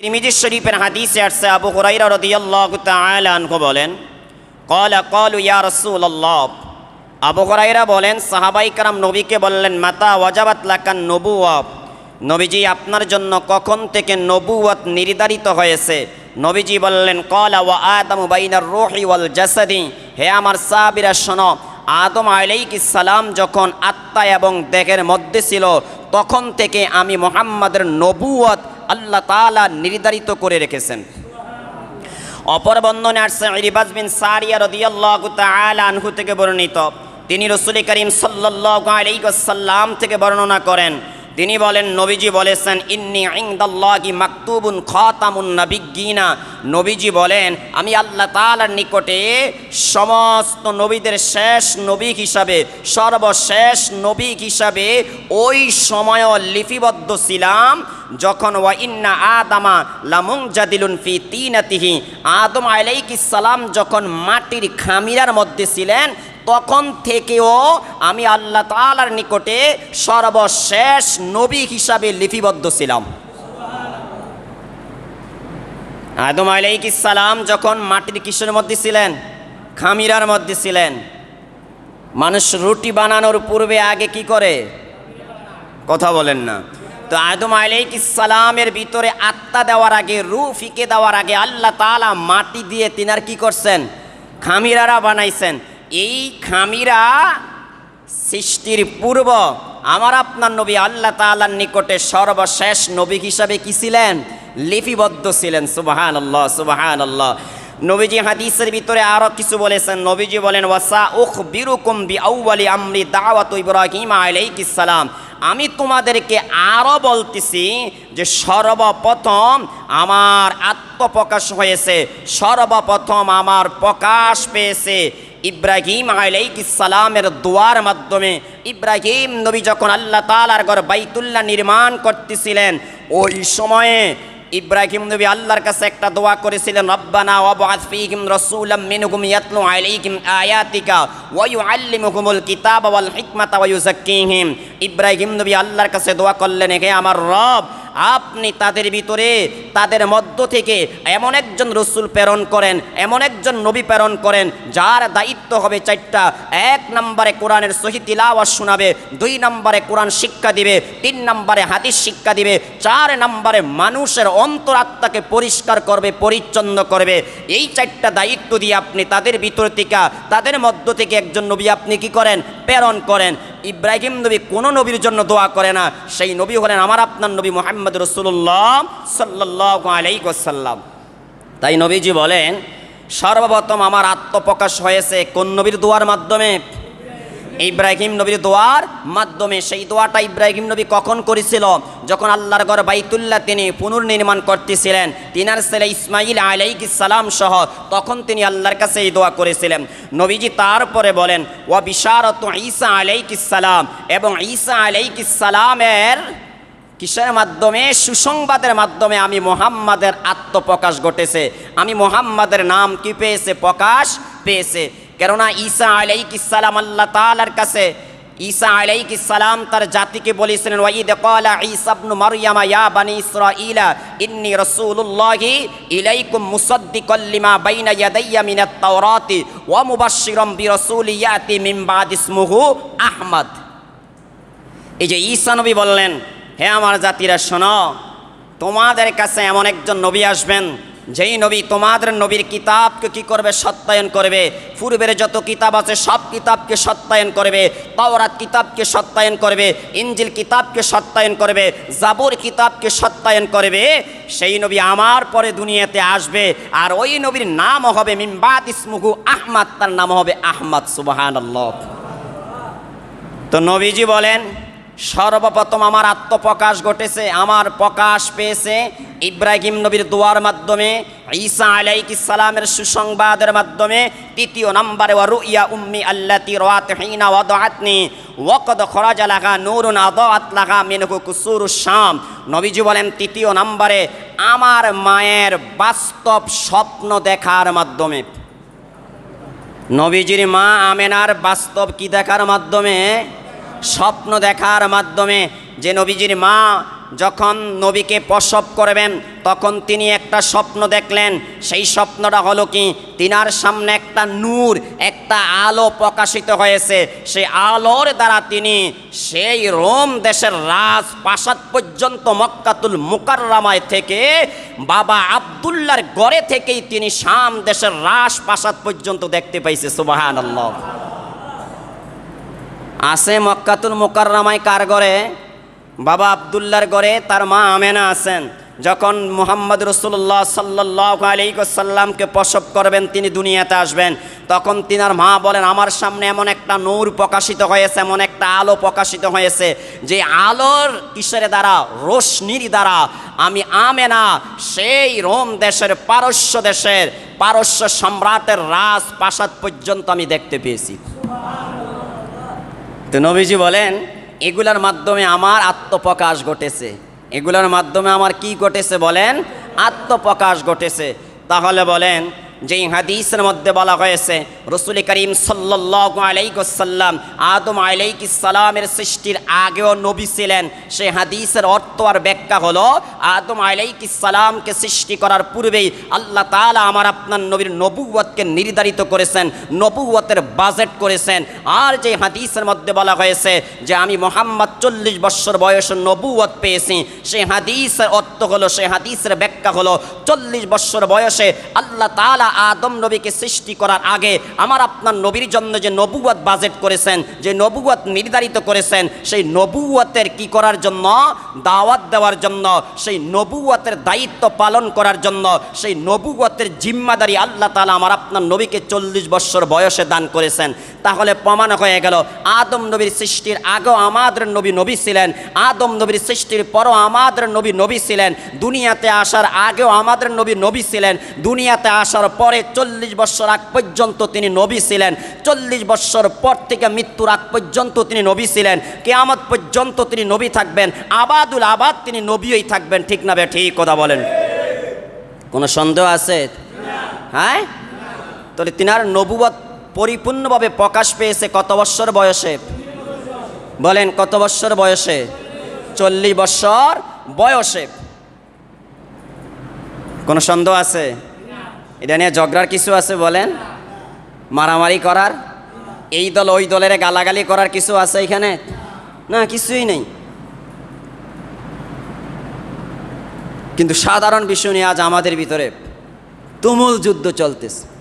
তিরমিজি শরীফের হাদিসে আসছে, আবু হুরাইরা রাদিয়াল্লাহু তাআলা আনহু বলেন, ক্বালা, ক্বালু ইয়া রাসূলুল্লাহ। আবু হুরাইরা বলেন, সাহাবাই কারাম নবীকে বললেন, মাতা ওয়াজাবাত লাকান নবুওয়া নবীজি, আপনার জন্য কখন থেকে নবুয়ত নির্ধারিত হয়েছে? নবীজি বললেন, ক্বালা ওয়া আদামু বাইনার রূহি জাসাদি। হে আমার সাহাবীরা, শোনো, আদম আলাইহিস সালাম যখন আত্মা এবং দেহের মধ্যে ছিল, তখন থেকে আমি মোহাম্মদের নবুয়ত আল্লাহ তালা নির্ধারিত করে রেখেছেন। অপর বন্ধনে আসছে ইরিবাজ বিন সারিয়া রাদিয়াল্লাহু তাআলা আনহু থেকে বর্ণিত। তিনি রসুল করিম আলাইহি ওয়াসাল্লাম থেকে বর্ণনা করেন তিনি বলেন, নবীজি বলেছেন, ইন্নি ইনদাল্লাহি মাকতুবুন খাতামুন নাবিয়্যিনা। নবীজি বলেন, আমি আল্লাহ তালার নিকটে সমস্ত নবীদের শেষ নবী হিসাবে, সর্বশেষ নবী হিসাবে ওই সময়ও লিপিবদ্ধ ছিলাম, যখন ওয়া ইন্না আদামা লামুং জাদিলুন ফি তিনাতিহি। আদম আলাইহিস সালাম যখন মাটির খামিরার মধ্যে ছিলেন তখন থেকেও আমি আল্লাহ তাআলার নিকটে সর্বশেষ নবী হিসাবে লিপিবদ্ধ ছিলাম। আদম সালাম যখন মাটির কিসের মধ্যে ছিলেন, খামিরার মধ্যে ছিলেন, মানুষ রুটি বানানোর পূর্বে আগে কি করে? কথা বলেন না। তো আদম সালামের ভিতরে আত্মা দেওয়ার আগে রু ফিকে দেওয়ার আগে আল্লাহ তাআলা মাটি দিয়ে তিনার কি করছেন? খামিরারা বানাইছেন। এই খামিরা সৃষ্টির পূর্ব, আমার আপনার নবী আল্লাহ তালার নিকটে সর্বশেষ নবী হিসাবে কি ছিলেন? লিপিবদ্ধ ছিলেন সুবাহান আল্লাহ সুবাহান আল্লাহ নবীজি হাদিসের ভিতরে আরও কিছু বলেছেন। নবীজি বলেন, ওয়াসা উখ বিরুকুম বি আউয়ালি আমরি দাওয়াত ইব্রাহিম আলাইহিস সালাম। আমি তোমাদেরকে আরও বলতেছি যে সর্বপ্রথম আমার আত্মপ্রকাশ হয়েছে, সর্বপ্রথম আমার প্রকাশ পেয়েছে। ইব্রাহিম সালামের দোয়ার মাধ্যমে ইব্রাহিম নবী যখন আল্লাহ তাআলার ঘর বাইতুল্লাহ নির্মাণ করতেছিলেন, ওই সময়ে ইব্রাহিম নবী আল্লাহর কাছে একটা দোয়া করেছিলেন, রব্বানা ওয়াবআথ ফীহিম রাসূলাম মিনহুম ইয়াতলু আলাইহিম আয়াতিকা ওয়া ইউআল্লিমুহুমুল কিতাবা ওয়াল হিকমাতা ওয়া ইউযাক্কিহিম। ইব্রাহিম নবী আল্লাহর কাছে দোয়া করলেন, হে আমার রব আপনি তাদের ভিতরে, তাদের মধ্য থেকে এমন একজন রসুল প্রেরণ করেন, এমন একজন নবী প্রেরণ করেন, যার দায়িত্ব হবে চারটা। এক নম্বরে কোরআনের সহি তিলাওয়াত শোনাবে, দুই নম্বরে কোরআন শিক্ষা দিবে, তিন নম্বরে হাদিস শিক্ষা দিবে, চার নম্বরে মানুষের অন্তরাত্মাকে পরিষ্কার করবে, পরিচ্ছন্ন করবে। এই চারটা দায়িত্ব দিয়ে আপনি তাদের ভিতর থেকে, তাদের মধ্য থেকে একজন নবী আপনি কি করেন? প্রেরণ করেন। ইব্রাহিম নবী কোনো নবীর জন্য দোয়া করে না। সেই নবী হলেন আমার আপনার নবী মোহাম্মদ রসুল্লাহ সাল্লাহ আলাইসাল্লাম তাই নবীজি বলেন, সর্বপ্রথম আমার আত্মপ্রকাশ হয়েছে কোন নবীর দোয়ার মাধ্যমে? ইব্রাহিম নবীর দোয়ার মাধ্যমে, সেই দোয়াটা ইব্রাহিম নবী কখন করেছিল? যখন আল্লাহর ঘর বাইতুল্লাহ তিনি পুনর্নির্মাণ করতেছিলেন, তিনার ছেলে ইসমাইল আলাইকিস সালাম সহ, তখন তিনি আল্লাহর কাছে এই দোয়া করেছিলেন। নবীজি তারপরে বলেন ও বিশারত ঈসা আলাইকিস সালাম এবং ঈসা আলাইকিস সালামের কিসের মাধ্যমে? সুসংবাদের মাধ্যমে আমি মোহাম্মদের আত্মপ্রকাশ ঘটেছে। আমি মোহাম্মদের নাম কি পেয়েছে? প্রকাশ পেয়েছে। কেননা ঈসা আলাইকিস সালাম আল্লাহ তাআলার কাছে, ঈসা আলাইকিস সালাম তার জাতিকে বলেছিলেন ওয়াইদ ক্বালা ঈসা ইবনু মারইয়ামা, ইয়া বানি ইসরাঈলা, ইন্নী রাসূলুল্লাহি ইলাইকুম মুসাদ্দিকাল লিমা বাইনা ইয়াদাইয়া মিনাত তাওরাতি, ওয়া মুবাশশিরাম বিরাসূলি ইয়াতি মিন বাদ ইসমুহু আহমদ। এই যে ঈসা নবী বললেন, হে আমার জাতিরা, শোনো, তোমাদের কাছে এমন একজন নবী আসবেন যেই নবী তোমাদের নবীর কিতাবকে কি করবে? সত্যায়ন করবে। পূর্বের যত কিতাব আছে, সব কিতাবকে সত্যায়ন করবে। তাওরাত কিতাবকে সত্যায়ন করবে। ইঞ্জিল কিতাবকে সত্যায়ন করবে। জাবুর কিতাবকে সত্যায়ন করবে। সেই নবী আমার পরে দুনিয়াতে আসবে। আর ওই নবীর নাম হবে মিমবাদ ইসমুহু আহমাদ। তার নাম হবে আহমদ, সুবহানাল্লাহ। তো নবীজি বলেন সর্বপ্রথম আমার আত্মপ্রকাশ ঘটেছে, আমার প্রকাশ পেয়েছে ইব্রাহিম নবীর দোয়ার মাধ্যমে, ঈসা আলাইহিস সালামের সুসংবাদের মাধ্যমে, তৃতীয় নম্বরে, ওয়া রুইয়া উম্মি আল্লাতি রাত হিনা ওয়াদাতনি ওয়াকদ খরাজ লাহা নূরুন আদাত লাহা মিনহু কুসুরুস শাম। নবীজি বলেন, তৃতীয় নম্বরে আমার মায়ের বাস্তব স্বপ্ন দেখার মাধ্যমে। নবীজির মা আমেনার বাস্তব কি দেখার মাধ্যমে? স্বপ্ন দেখার মাধ্যমে যে নবীজির মা যখন নবীকে প্রসব করবেন, তখন তিনি একটা স্বপ্ন দেখলেন। সেই স্বপ্নটা হলো কি? তিনার সামনে একটা নূর, একটা আলো প্রকাশিত হয়েছে। সেই আলোর দ্বারা তিনি সেই রোম দেশের রাজ প্রাসাদ পর্যন্ত মক্কাতুল মুকাররামায় থেকে বাবা আবদুল্লার গড়ে থেকেই তিনি শাম দেশের রাজ প্রাসাদ পর্যন্ত দেখতে পাইছে। সুবাহান আল্লাহ আছে মক্কাতুল মোকাররামায় কার ঘরে? বাবা আবদুল্লার ঘরে, তার মা আমেনা আছেন। যখন মোহাম্মদ রসুল্লাহ সাল্লাহ আলাইসাল্লামকে প্রসব করবেন, তিনি দুনিয়াতে আসবেন। তখন তিনার মা বলেন, আমার সামনে এমন একটা নূর প্রকাশিত হয়েছে, এমন একটা আলো প্রকাশিত হয়েছে, যে আলোর কিসের দ্বারা, রোশনির দ্বারা, আমি আমেনা, সেই রোম দেশের পারস্য দেশের, পারস্য সম্রাটের রাজ প্রাসাদ পর্যন্ত আমি দেখতে পেয়েছি। তো নবীজি বলেন, এগুলার মাধ্যমে আমার আত্মপ্রকাশ ঘটেছে। এগুলার মাধ্যমে আমার কি ঘটেছে বলেন? আত্মপ্রকাশ ঘটেছে। তাহলে বলেন যেই হাদিসের মধ্যে বলা হয়েছে, রসুল করিম আলাইসাল্লাম আদম আলাইসালামের সৃষ্টির আগেও নবী ছিলেন। সেই হাদিসের অর্থ আর ব্যাখ্যা হলো, আদম আলাইসালামকে সৃষ্টি করার পূর্বেই আল্লাহ তালা আমার আপনার নবীর নবুয়তকে নির্ধারিত করেছেন নবুয়তের বাজেট করেছেন। আর যে হাদিসের মধ্যে বলা হয়েছে যে আমি মোহাম্মদ চল্লিশ বৎসর বয়সে নবুয়ত পেয়েছি, সেই হাদিসের অর্থ হলো, সেই হাদিসের ব্যাখ্যা হলো, চল্লিশ বৎসর বয়সে আল্লাহ তালা আদম নবীকে সৃষ্টি করার আগে আমার আপনার নবীর জন্য যে নবুয়ত বাজেট করেছেন, যে নবুয়ত নির্ধারিত করেছেন, সেই নবুয়তের কি করার জন্য? দাওয়াত দেওয়ার জন্য, সেই নবুয়তের দায়িত্ব পালন করার জন্য, সেই নবুয়তের জিম্মাদারি আল্লাহ তালা আমার আপনার নবীকে চল্লিশ বৎসর বয়সে দান করেছেন। তাহলে প্রমাণ হয়ে গেল, আদম নবীর সৃষ্টির আগেও আমাদের নবী নবী ছিলেন, আদম নবীর সৃষ্টির পরও আমাদের নবী নবী ছিলেন, দুনিয়াতে আসার আগেও আমাদের নবী নবী ছিলেন, দুনিয়াতে আসার পরে চল্লিশ বৎসর আগ পর্যন্ত তিনি নবী ছিলেন। চল্লিশ বৎসর পর থেকে মৃত্যুর আগ পর্যন্ত তিনি নবী ছিলেন। কেয়ামত পর্যন্ত তিনি নবী থাকবেন। আবাদুল আবাদ তিনি নবীই থাকবেন। ঠিক না বে ঠিক কথা বলেন। কোনো সন্দেহ আছে? হ্যাঁ? তাহলে তিনার নবুবত পরিপূর্ণভাবে প্রকাশ পেয়েছে কত বৎসর বয়সে? বলেন, কত বৎসর বয়সে? চল্লিশ বৎসর বয়সে। কোনো সন্দেহ আছে? এটা নিয়ে ঝগড়ার কিছু আছে বলেন? মারামারি করার? এই দল ওই দলের গালাগালি করার কিছু আছে এখানে? না, কিছুই নেই। কিন্তু সাধারণ বিষয় নিয়ে আজ আমাদের ভিতরে তুমুল যুদ্ধ চলতেছে।